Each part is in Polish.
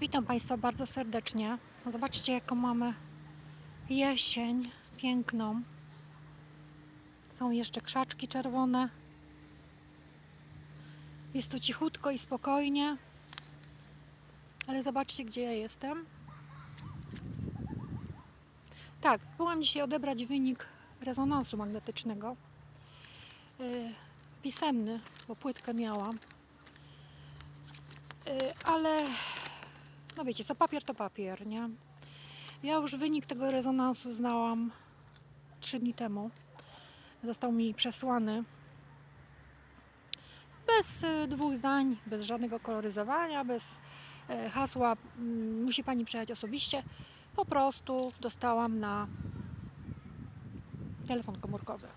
Witam Państwa bardzo serdecznie. No Zobaczcie, jaką mamy jesień piękną. Są jeszcze krzaczki czerwone. Jest tu cichutko i spokojnie. Ale zobaczcie, gdzie ja jestem. Tak, byłam dzisiaj odebrać wynik rezonansu magnetycznego. Yy, pisemny, bo płytkę miałam. Yy, ale no wiecie, co papier to papier, nie? Ja już wynik tego rezonansu znałam 3 dni temu. Został mi przesłany bez y, dwóch zdań, bez żadnego koloryzowania, bez y, hasła mm, musi Pani przyjechać osobiście. Po prostu dostałam na telefon komórkowy.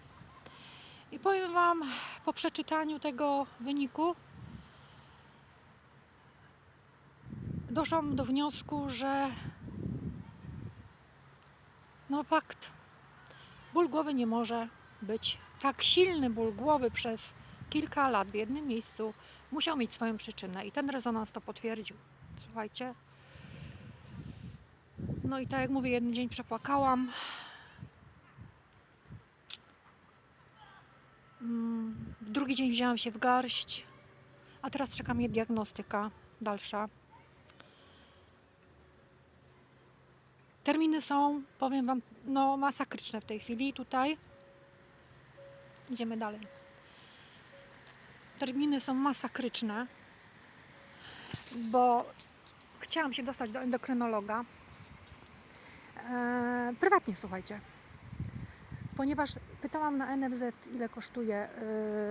I powiem Wam, po przeczytaniu tego wyniku, doszłam do wniosku, że no fakt, ból głowy nie może być tak silny ból głowy przez kilka lat w jednym miejscu musiał mieć swoją przyczynę i ten rezonans to potwierdził. Słuchajcie. No i tak jak mówię, jeden dzień przepłakałam. Mm, Drugi dzień wzięłam się w garść, a teraz czeka mnie diagnostyka dalsza. Terminy są, powiem Wam, no masakryczne w tej chwili tutaj. Idziemy dalej. Terminy są masakryczne, bo chciałam się dostać do endokrynologa. Eee, prywatnie, słuchajcie. Ponieważ pytałam na NFZ, ile kosztuje,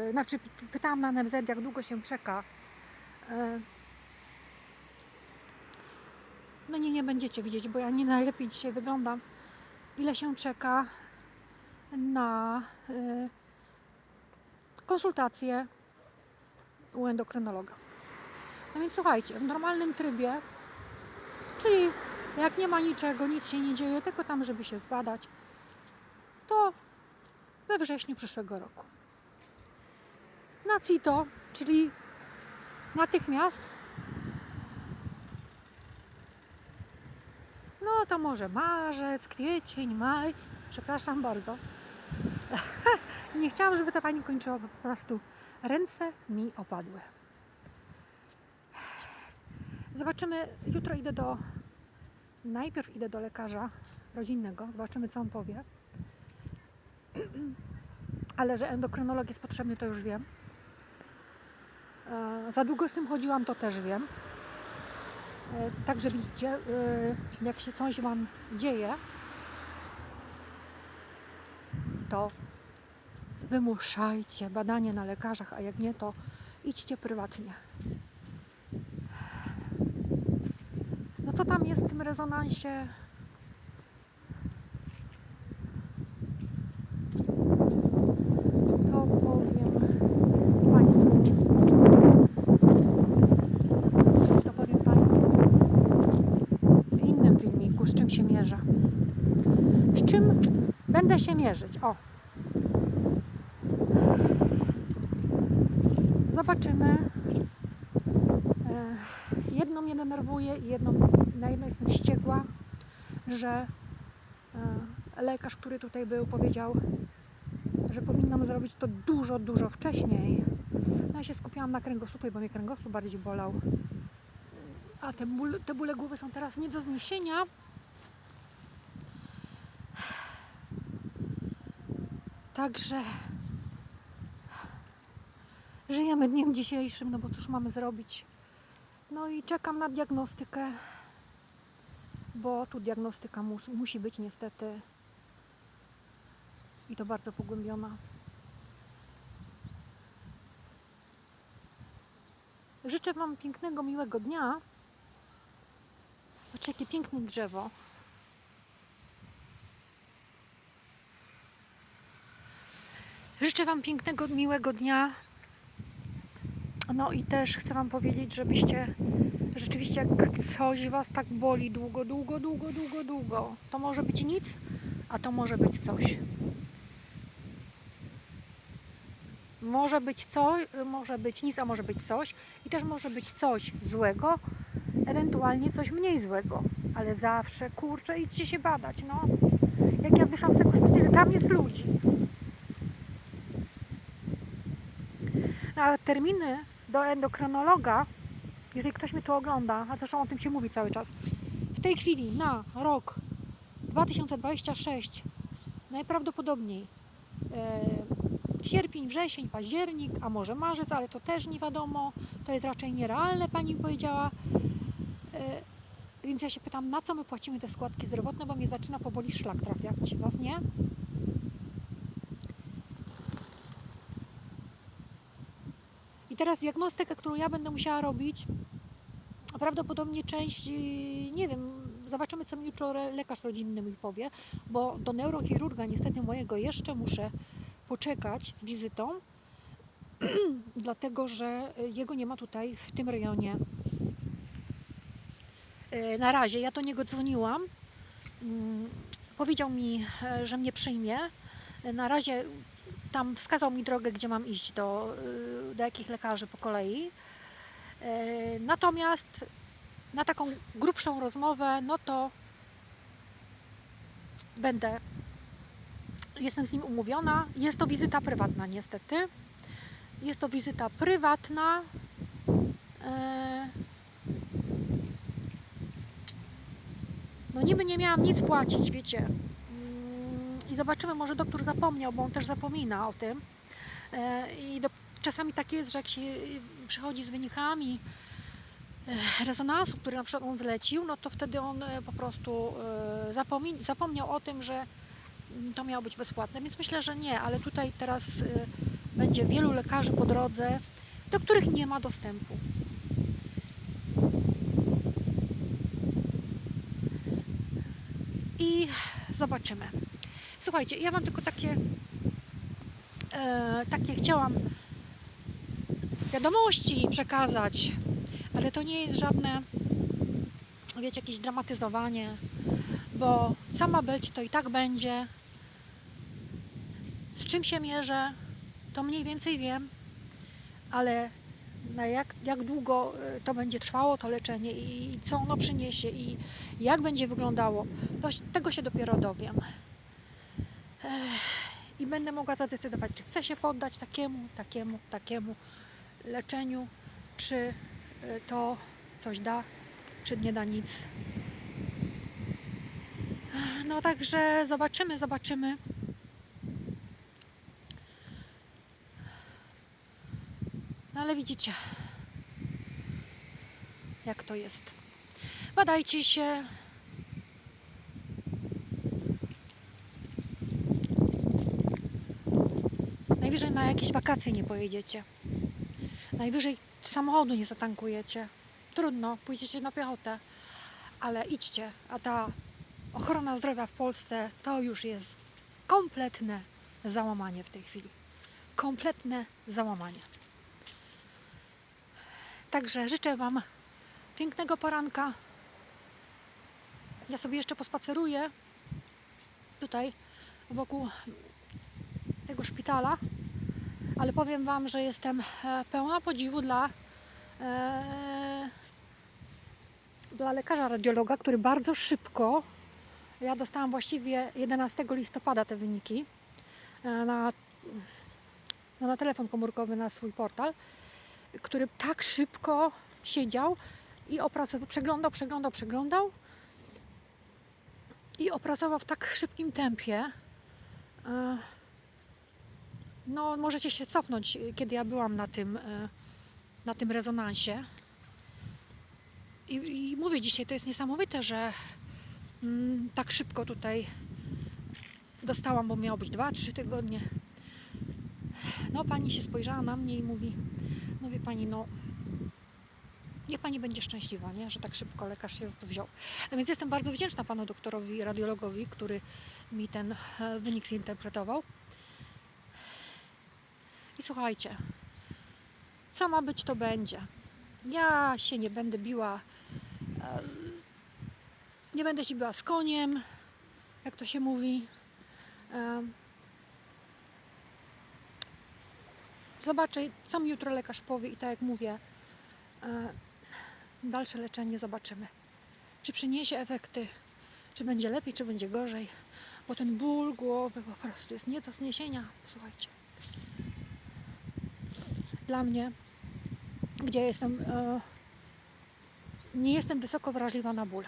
yy, znaczy pytałam na NFZ, jak długo się czeka. Yy, no nie, nie będziecie widzieć, bo ja nie najlepiej dzisiaj wyglądam. Ile się czeka na y, konsultację u endokrynologa. No więc słuchajcie, w normalnym trybie, czyli jak nie ma niczego, nic się nie dzieje, tylko tam, żeby się zbadać, to we wrześniu przyszłego roku. Na CITO, czyli natychmiast No to może marzec, kwiecień, maj. Przepraszam bardzo. Nie chciałam, żeby ta pani kończyła, bo po prostu ręce mi opadły. Zobaczymy, jutro idę do. Najpierw idę do lekarza rodzinnego, zobaczymy, co on powie. Ale że endokrynolog jest potrzebny, to już wiem. E, Za długo z tym chodziłam, to też wiem. E, Także widzicie, e, jak się coś Wam dzieje, to wymuszajcie badanie na lekarzach, a jak nie, to idźcie prywatnie. No co tam jest w tym rezonansie? To powiem Państwu. To powiem Państwu w innym filmiku, z czym się mierzę. Z czym będę się mierzyć? O. Zobaczymy. E, Jedno mnie denerwuje i na jedno jestem wściekła, że e, lekarz, który tutaj był, powiedział, że powinnam zrobić to dużo, dużo wcześniej. No ja się skupiałam na kręgosłupie, bo mnie kręgosłup bardziej bolał. A te, ból, te bóle głowy są teraz nie do zniesienia. Także żyjemy dniem dzisiejszym, no bo cóż mamy zrobić. No i czekam na diagnostykę, bo tu diagnostyka mus, musi być niestety i to bardzo pogłębiona. Życzę Wam pięknego, miłego dnia. Patrzcie, jakie piękne drzewo. Życzę Wam pięknego, miłego dnia. No i też chcę Wam powiedzieć, żebyście rzeczywiście, jak coś Was tak boli długo, długo, długo, długo, długo, to może być nic, a to może być coś. Może być coś, może być nic, a może być coś. I też może być coś złego, ewentualnie coś mniej złego. Ale zawsze, kurczę, idźcie się badać, no. Jak ja wyszłam z tego szpitala, tam jest ludzi. A terminy do endokrynologa, jeżeli ktoś mnie tu ogląda, a zresztą o tym się mówi cały czas, w tej chwili na rok 2026 najprawdopodobniej e, sierpień, wrzesień, październik, a może marzec, ale to też nie wiadomo, to jest raczej nierealne, pani powiedziała. E, więc ja się pytam, na co my płacimy te składki zdrowotne, bo mnie zaczyna powoli szlak trafiać, was nie? I teraz diagnostykę, którą ja będę musiała robić, prawdopodobnie część, yy, nie wiem, zobaczymy co mi jutro lekarz rodzinny mi powie, bo do neurochirurga niestety mojego jeszcze muszę poczekać z wizytą, dlatego że y, jego nie ma tutaj w tym rejonie. Y, Na razie ja do niego dzwoniłam. Mm, Powiedział mi, e, że mnie przyjmie. Y, Na razie tam wskazał mi drogę, gdzie mam iść, do, y, do jakich lekarzy po kolei. E, Natomiast na taką grubszą rozmowę, no to będę, jestem z nim umówiona. Jest to wizyta prywatna niestety. Jest to wizyta prywatna. E, No niby nie miałam nic płacić, wiecie. I zobaczymy, może doktor zapomniał, bo on też zapomina o tym. E, I do, czasami tak jest, że jak się y, przychodzi z wynikami e, rezonansu, który na przykład on zlecił, no to wtedy on e, po prostu zapomniał o tym, że to miało być bezpłatne, więc myślę, że nie, ale tutaj teraz będzie wielu lekarzy po drodze, do których nie ma dostępu. I zobaczymy. Słuchajcie, ja Wam tylko takie, e, takie chciałam wiadomości przekazać, ale to nie jest żadne, wiecie, jakieś dramatyzowanie, bo co ma być, to i tak będzie. Z czym się mierzę, to mniej więcej wiem, ale na jak, jak długo y, to będzie trwało, to leczenie i co ono przyniesie i jak będzie wyglądało, to tego się dopiero dowiem. I będę mogła zadecydować, czy chcę się poddać takiemu, takiemu, takiemu leczeniu, czy y, to coś da, czy nie da nic. No także zobaczymy, zobaczymy. No ale widzicie, jak to jest. Badajcie się. Najwyżej na jakieś wakacje nie pojedziecie. Najwyżej samochodu nie zatankujecie. Trudno, pójdziecie na piechotę, ale idźcie. A ta ochrona zdrowia w Polsce to już jest kompletne załamanie w tej chwili. Kompletne załamanie. Także życzę Wam pięknego poranka. Ja sobie jeszcze pospaceruję tutaj wokół tego szpitala, ale powiem Wam, że jestem e, pełna podziwu dla, e, dla lekarza radiologa, który bardzo szybko, ja dostałam właściwie 11 listopada te wyniki e, na, no, na telefon komórkowy, na swój portal, który tak szybko siedział i opracował, przeglądał, przeglądał, przeglądał i opracował w tak szybkim tempie. E, No, możecie się cofnąć, y, kiedy ja byłam na tym, e, na tym rezonansie. I, I mówię dzisiaj, to jest niesamowite, że mm, tak szybko tutaj dostałam, bo miało być 2-3 tygodnie. No, pani się spojrzała na mnie i mówi, wie pani, no niech pani będzie szczęśliwa, nie? że tak szybko lekarz się za to wziął. A Więc jestem bardzo wdzięczna panu doktorowi radiologowi, który mi ten e, wynik zinterpretował. I słuchajcie, co ma być, to będzie. Ja się nie będę biła, e, nie będę się biła z koniem, jak to się mówi. E, Zobaczę, co mi jutro lekarz powie i tak jak mówię, e, dalsze leczenie zobaczymy. Czy przyniesie efekty, czy będzie lepiej, czy będzie gorzej. Bo ten ból głowy po prostu jest nie do zniesienia. Słuchajcie. Dla mnie, gdzie jestem, e, nie jestem wysoko wrażliwa na ból.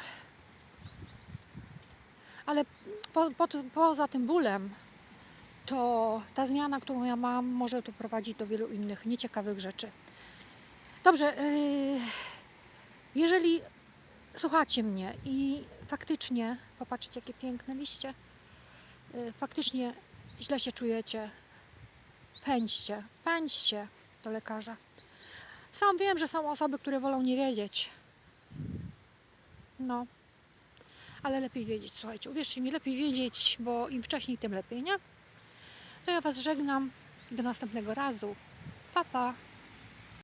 Ale po, po, poza tym bólem, to ta zmiana, którą ja mam, może tu prowadzić do wielu innych nieciekawych rzeczy. Dobrze, yy, jeżeli słuchacie mnie i faktycznie, popatrzcie, jakie piękne liście, yy, faktycznie źle się czujecie, pędźcie, pędźcie do lekarza. Sam wiem, że są osoby, które wolą nie wiedzieć. No, ale lepiej wiedzieć, słuchajcie, uwierzcie mi, lepiej wiedzieć, bo im wcześniej, tym lepiej, nie? To ja Was żegnam. Do następnego razu. Pa, pa.